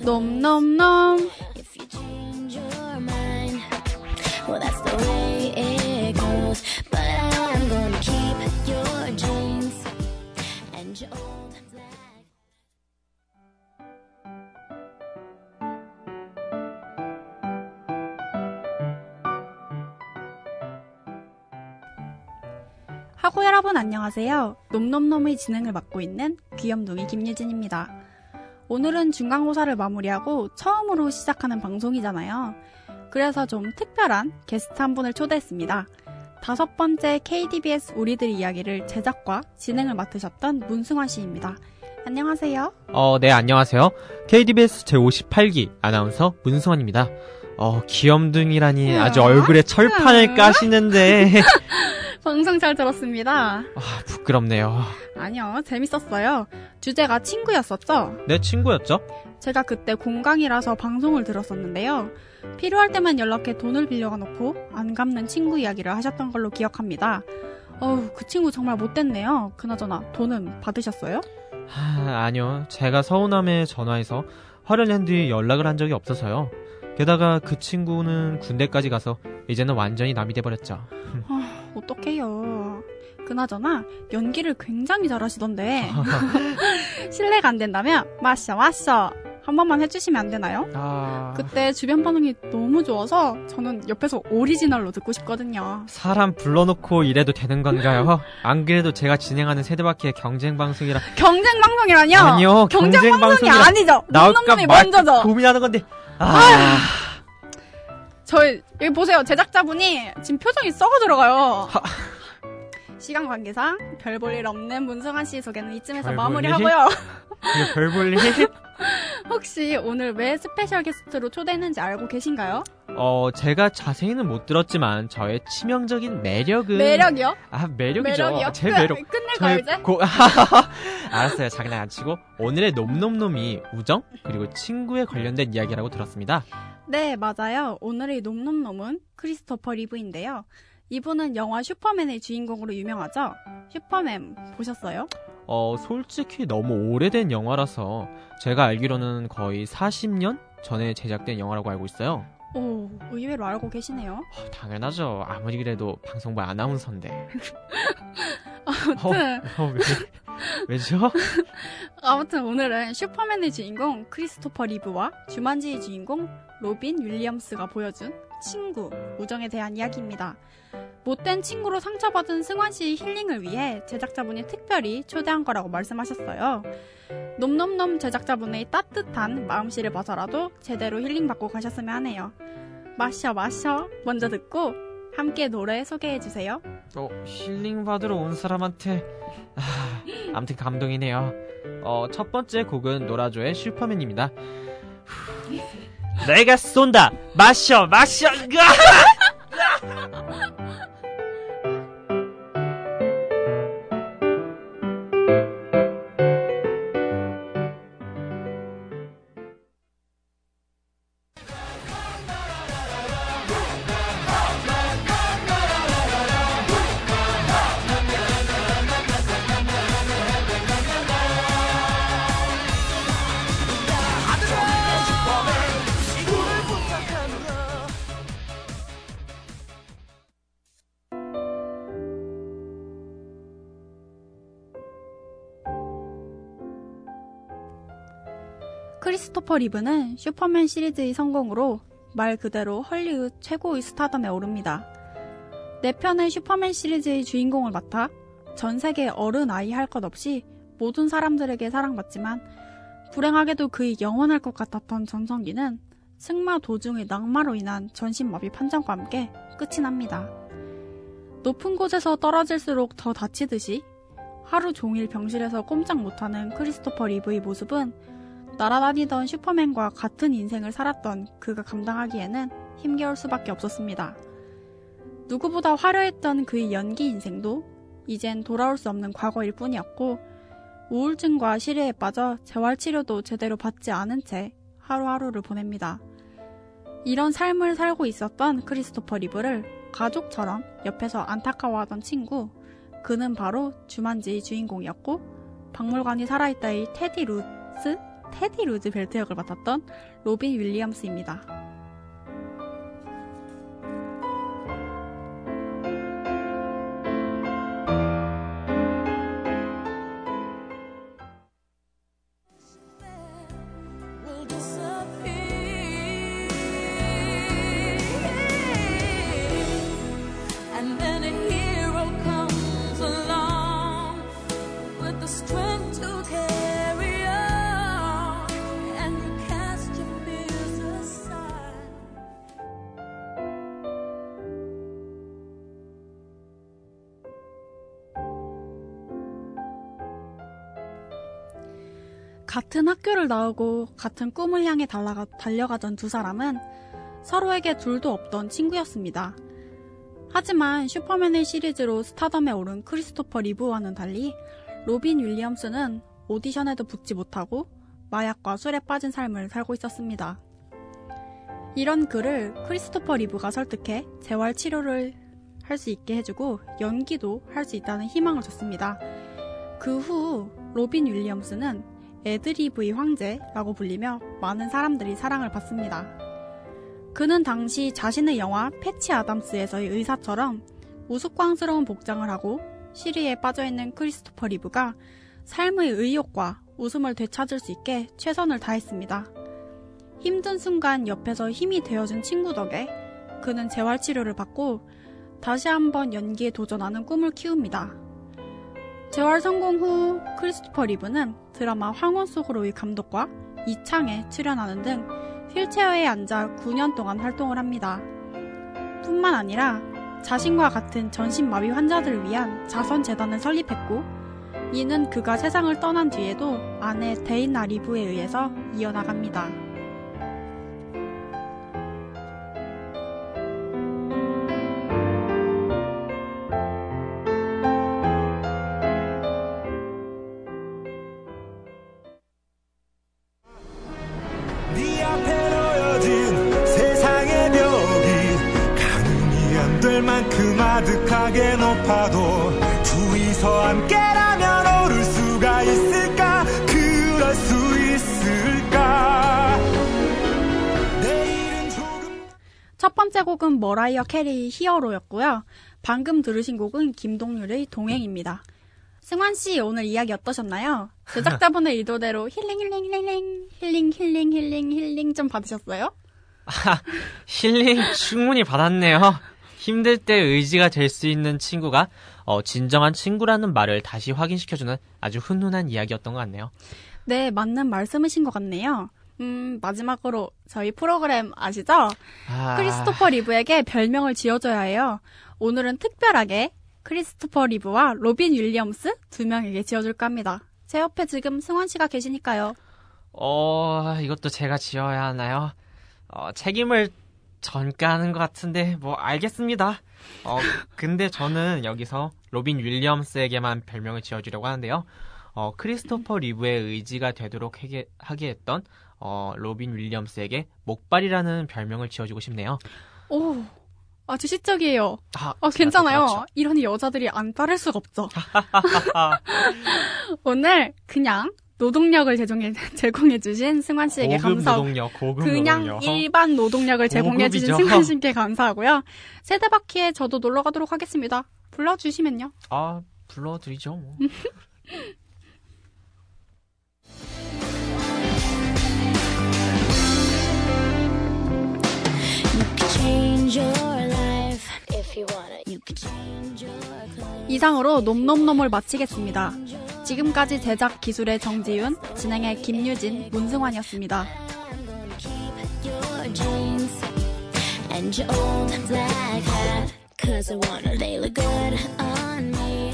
black. 하고 여러분 안녕하세요. 놈놈놈의 진행을 맡고 있는 귀염둥이 김유진입니다. 오늘은 중간고사를 마무리하고 처음으로 시작하는 방송이잖아요. 그래서 좀 특별한 게스트 한 분을 초대했습니다. 다섯 번째 KDBS 우리들 이야기를 제작과 진행을 맡으셨던 문승환 씨입니다. 안녕하세요. 어, 네, 안녕하세요. KDBS 제58기 아나운서 문승환입니다. 어, 귀염둥이라니 아주 으아, 얼굴에 철판을. 까시는데, 방송 잘 들었습니다. 아, 부끄럽네요. 아니요, 재밌었어요. 주제가 친구였었죠? 내 친구였죠? 제가 그때 공강이라서 방송을 들었었는데요. 필요할 때만 연락해 돈을 빌려가 놓고 안 갚는 친구 이야기를 하셨던 걸로 기억합니다. 어우, 그 친구 정말 못됐네요. 그나저나 돈은 받으셨어요? 하, 아니요. 제가 서운함에 전화해서 화를 낸 뒤 연락을 한 적이 없어서요. 게다가 그 친구는 군대까지 가서 이제는 완전히 남이 돼버렸죠. 아, 어떡해요. 그나저나 연기를 굉장히 잘하시던데 실례가 안 된다면 마셔 마셔 한 번만 해주시면 안 되나요? 아, 그때 주변 반응이 너무 좋아서 저는 옆에서 오리지널로 듣고 싶거든요. 사람 불러놓고 이래도 되는 건가요? 안 그래도 제가 진행하는 세대밖에 경쟁 방송이라 경쟁 방송이라뇨? 아니요, 경쟁, 경쟁 방송이 아니죠. 나올까 먼저죠. 고민하는 건데. 아, 저희 여기 보세요. 제작자분이 지금 표정이 썩어 들어가요. 시간 관계상 별 볼 일 없는 문승환 씨 소개는 이쯤에서 마무리하고요. 이거 별볼 일? 혹시 오늘 왜 스페셜 게스트로 초대했는지 알고 계신가요? 어, 제가 자세히는 못 들었지만 저의 치명적인 매력은 매력이요? 아, 매력이죠. 매력이요? 제 끝- 매력. 끝낼까요 이제? 고... 알았어요. 장난 안 치고 오늘의 놈놈놈이 우정 그리고 친구에 관련된 이야기라고 들었습니다. 네, 맞아요. 오늘의 놈놈놈은 크리스토퍼 리브인데요. 이분은 영화 슈퍼맨의 주인공으로 유명하죠? 슈퍼맨 보셨어요? 어, 솔직히 너무 오래된 영화라서 제가 알기로는 거의 40년 전에 제작된 영화라고 알고 있어요. 오, 의외로 알고 계시네요. 어, 당연하죠. 아무리 그래도 방송부 아나운서인데. 아무튼, 어, 어, 왜, 왜죠? 아무튼 오늘은 슈퍼맨의 주인공 크리스토퍼 리브와 주만지의 주인공 로빈 윌리엄스가 보여준 친구, 우정에 대한 이야기입니다. 못된 친구로 상처받은 승환 씨의 힐링을 위해 제작자분이 특별히 초대한 거라고 말씀하셨어요. 놈놈놈 제작자분의 따뜻한 마음씨를 봐서라도 제대로 힐링받고 가셨으면 하네요. 마셔 마셔 먼저 듣고 함께 노래 소개해주세요. 어, 힐링 받으러 온 사람한테 아, 아무튼 감동이네요. 어, 첫 번째 곡은 노라조의 슈퍼맨입니다. 후, 내가 쏜다. 마셔, 마셔. 으아! 크리스토퍼 리브는 슈퍼맨 시리즈의 성공으로 말 그대로 헐리우드 최고의 스타덤에 오릅니다. 네 편의 슈퍼맨 시리즈의 주인공을 맡아 전 세계 어른 아이 할 것 없이 모든 사람들에게 사랑받지만 불행하게도 그의 영원할 것 같았던 전성기는 승마 도중의 낙마로 인한 전신마비 판정과 함께 끝이 납니다. 높은 곳에서 떨어질수록 더 다치듯이 하루 종일 병실에서 꼼짝 못하는 크리스토퍼 리브의 모습은 날아다니던 슈퍼맨과 같은 인생을 살았던 그가 감당하기에는 힘겨울 수밖에 없었습니다. 누구보다 화려했던 그의 연기 인생도 이젠 돌아올 수 없는 과거일 뿐이었고 우울증과 시리에 빠져 재활치료도 제대로 받지 않은 채 하루하루를 보냅니다. 이런 삶을 살고 있었던 크리스토퍼 리브를 가족처럼 옆에서 안타까워하던 친구, 그는 바로 주만지의 주인공이었고 박물관이 살아있다의 테디 루스 테디 루즈벨트 역을 맡았던 로빈 윌리엄스입니다. 같은 학교를 나오고 같은 꿈을 향해 달라가, 달려가던 두 사람은 서로에게 둘도 없던 친구였습니다. 하지만 슈퍼맨의 시리즈로 스타덤에 오른 크리스토퍼 리브와는 달리 로빈 윌리엄스는 오디션에도 붙지 못하고 마약과 술에 빠진 삶을 살고 있었습니다. 이런 그를 크리스토퍼 리브가 설득해 재활 치료를 할 수 있게 해주고 연기도 할 수 있다는 희망을 줬습니다. 그 후 로빈 윌리엄스는 애드리브의 황제라고 불리며 많은 사람들이 사랑을 받습니다. 그는 당시 자신의 영화 패치 아담스에서의 의사처럼 우스꽝스러운 복장을 하고 시리에 빠져있는 크리스토퍼 리브가 삶의 의욕과 웃음을 되찾을 수 있게 최선을 다했습니다. 힘든 순간 옆에서 힘이 되어준 친구 덕에 그는 재활치료를 받고 다시 한번 연기에 도전하는 꿈을 키웁니다. 재활 성공 후 크리스토퍼 리브는 드라마 황혼 속으로의 감독과 이창에 출연하는 등 휠체어에 앉아 9년 동안 활동을 합니다. 뿐만 아니라 자신과 같은 전신마비 환자들을 위한 자선재단을 설립했고 이는 그가 세상을 떠난 뒤에도 아내 데이나 리브에 의해서 이어나갑니다. 될 만큼 아득하게 높아도 둘이서 함께라면 오를 수가 있을까 그럴 수 있을까 내일은 조금 첫 번째 곡은 머라이어 캐리의 히어로였고요. 방금 들으신 곡은 김동률의 동행입니다. 승환 씨 오늘 이야기 어떠셨나요? 제작자분의 의도대로 힐링 힐링 힐링 힐링 힐링 힐링 힐링 좀 받으셨어요? 힐링 충분히 받았네요. 힘들 때 의지가 될 수 있는 친구가 어, 진정한 친구라는 말을 다시 확인시켜주는 아주 훈훈한 이야기였던 것 같네요. 네, 맞는 말씀이신 것 같네요. 음, 마지막으로 저희 프로그램 아시죠? 아, 크리스토퍼 리브에게 별명을 지어줘야 해요. 오늘은 특별하게 크리스토퍼 리브와 로빈 윌리엄스 두 명에게 지어줄까 합니다. 제 옆에 지금 승환 씨가 계시니까요. 어, 이것도 제가 지어야 하나요? 어, 책임을 전가하는 것 같은데, 뭐, 알겠습니다. 어, 근데 저는 여기서 로빈 윌리엄스에게만 별명을 지어주려고 하는데요. 어, 크리스토퍼 리브의 의지가 되도록 하게, 하게 했던, 어, 로빈 윌리엄스에게 목발이라는 별명을 지어주고 싶네요. 오, 아주 시적이에요. 아, 아, 제가 괜찮아요. 또 그렇죠. 이런 여자들이 안 따를 수가 없죠. 오늘 그냥 노동력을 제공해, 제공해 주신 승환 씨에게 감사하고 노동력, 고급 그냥 노동력. 일반 노동력을 제공해 주신 고급이죠. 승환 씨께 감사하고요. 세대바퀴에 저도 놀러 가도록 하겠습니다. 불러 주시면요. 아, 불러 드리죠, 뭐. Wanna. You could change your clothes. 이상으로 놈놈놈을 마치겠습니다. 지금까지 제작 기술의 정지윤, 진행의 김유진, 문승환이었습니다. Cause I wanna they look good on me.